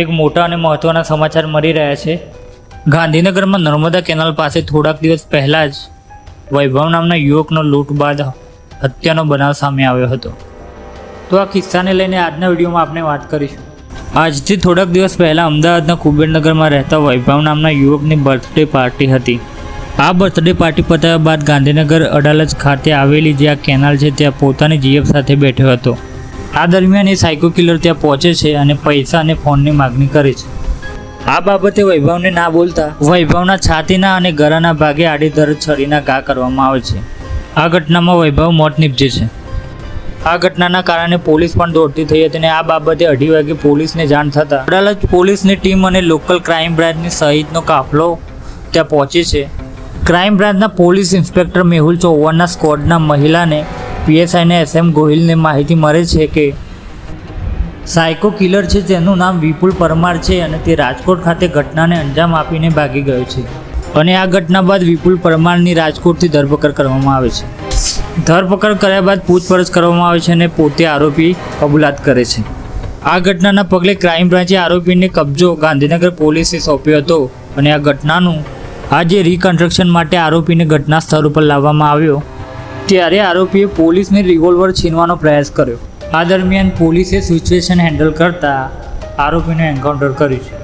એક મોટા અને મહત્ત્વના સમાચાર મળી રહ્યા છે. ગાંધીનગરમાં નર્મદા કેનાલ પાસે થોડાક દિવસ પહેલાં જ વૈભવ નામના યુવકનો લૂંટ બાદ હત્યાનો બનાવ સામે આવ્યો હતો. તો આ કિસ્સાને લઈને આજના વિડીયોમાં આપણે વાત કરીશું. આજથી થોડાક દિવસ પહેલાં અમદાવાદના કુબેરનગરમાં રહેતા વૈભવ નામના યુવકની બર્થડે પાર્ટી હતી. આ બર્થડે પાર્ટી પતાવ્યા બાદ ગાંધીનગર અડાલજ ખાતે આવેલી જે આ કેનાલ છે, ત્યાં પોતાની જીએફ સાથે બેઠો હતો. આ દરમિયાન એ સાયકો કિલર ત્યાં પહોંચે છે અને પૈસા અને ફોનની માગણી કરે છે. આ બાબતે વૈભવને ના બોલતા, વૈભવના છાતીના અને ગરાના ભાગે આડીધર છરીના ઘા કરવામાં આવે છે. આ ઘટનામાં વૈભવ મોત નીપજે છે. આ ઘટનાના કારણે પોલીસ પણ દોડતી થઈ હતી અને આ બાબતે અઢી વાગે પોલીસને જાણ થતાં અડાલજ પોલીસની ટીમ અને લોકલ ક્રાઇમ બ્રાન્ચની સહિતનો કાફલો ત્યાં પહોંચે છે. ક્રાઇમ બ્રાન્ચના પોલીસ ઇન્સ્પેક્ટર મેહુલ ચૌહાણના સ્કોડના મહિલાને પીએસઆઈને એસ એમ ગોહિલને માહિતી મળે છે કે સાયકો કિલર છે, જેનું નામ વિપુલ પરમાર છે અને તે રાજકોટ ખાતે ઘટનાને અંજામ આપીને ભાગી ગયો છે. અને આ ઘટના બાદ વિપુલ પરમારની રાજકોટથી ધરપકડ કરવામાં આવે છે. ધરપકડ કર્યા બાદ પૂછપરછ કરવામાં આવે છે અને પોતે આરોપી કબૂલાત કરે છે. આ ઘટનાના પગલે ક્રાઇમ બ્રાન્ચે આરોપીને કબજો ગાંધીનગર પોલીસે સોંપ્યો હતો અને આ ઘટનાનું આજે રિકન્સ્ટ્રક્શન માટે આરોપીને ઘટના સ્થળ ઉપર લાવવામાં આવ્યો. ત્યારે આરોપીએ પોલીસને રિવોલ્વર છીનવાનો પ્રયાસ કર્યો. આ દરમિયાન પોલીસે સિચ્યુએશન હેન્ડલ કરતા આરોપીનું એન્કાઉન્ટર કર્યું છે.